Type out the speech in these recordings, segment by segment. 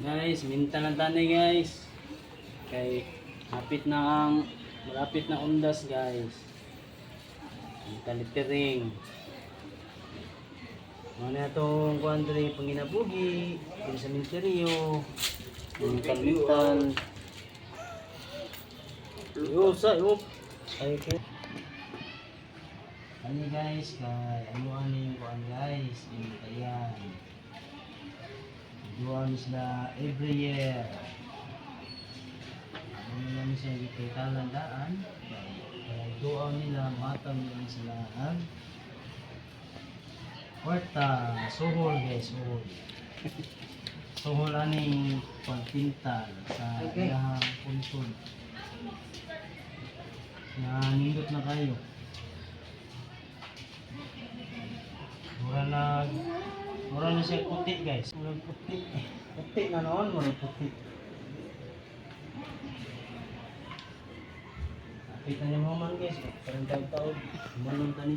Guys, minta lang tanay guys. Kay hapit na ang malapit na undas guys. Minta litering. Ano na itong kuandre panginabuhi, yung sa minteryo, yung kalmintan. Yo, sa, yo. Ay, okay. Ano guys, kay ano ano yung kuan guys, yung Duwan sila every year. Ano naman siya kita landaan. Kaya doa nila, matang nila sila ang kwarta, suhol guys, suhol. Suhol aning pagpintal sa ilahang puntod. Na nindot na kayo. Mura na Mura na siya puti guys. Mura puti. Puti na noon, mura puti. Kita niyo mo man guys. Parang tayo taon. Manong tani.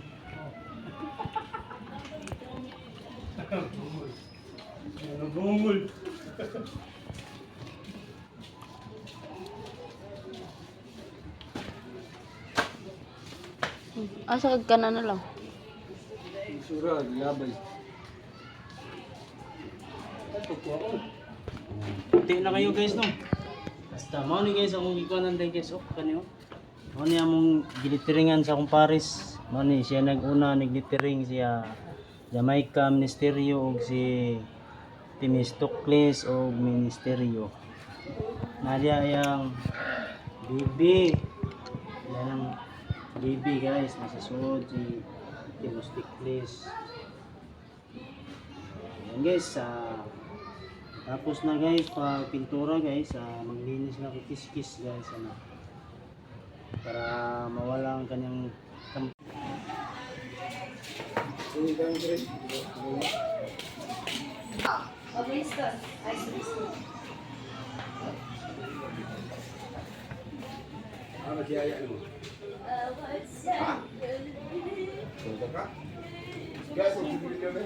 Ano bungol? Asa kag kana na lang. Sura, labay. Puti na kayo guys no. Basta mo ni guys akong gikuanan din guys. Oh, kaniyo. Mo ni among giliteringan sa akong Paris. Mo ni siya nag-una naglitering siya Jamaica Ministerio ug si Timistocles og Ministerio. Nadia yang bibi. Yan ang bibi guys. Nasa suod si Timistocles. Yan guys, sa tapos na guys, pag pintura guys, ah, maglinis na ko kiskis guys, ano. Para mawala ang kanyang kam- Ano si Aya mo? Ha? Punta ka? Guys, ang sibili ka ba?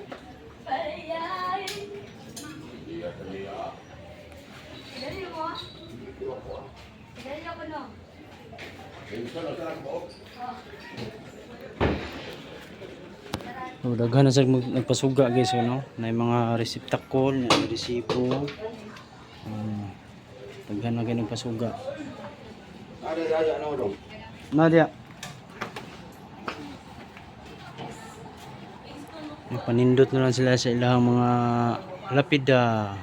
Iya, kaya. Eh, sana, sana ko. So, daghan na sa nagpasuga guys, ano. Na mga reseptacle, na resibo. Um, daghan na kayo nagpasuga. Nadia. Panindot na lang sila sa ilang mga lapida.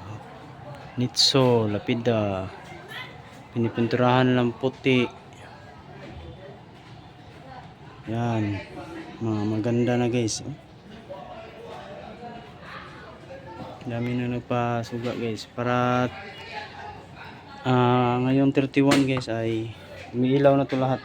Nitso, lapida. Pinipinturahan na lang puti. Yan. Mga maganda na guys. oh. Dami na nagpasuga guys. Para ah ngayon 31 guys ay umiilaw na to lahat.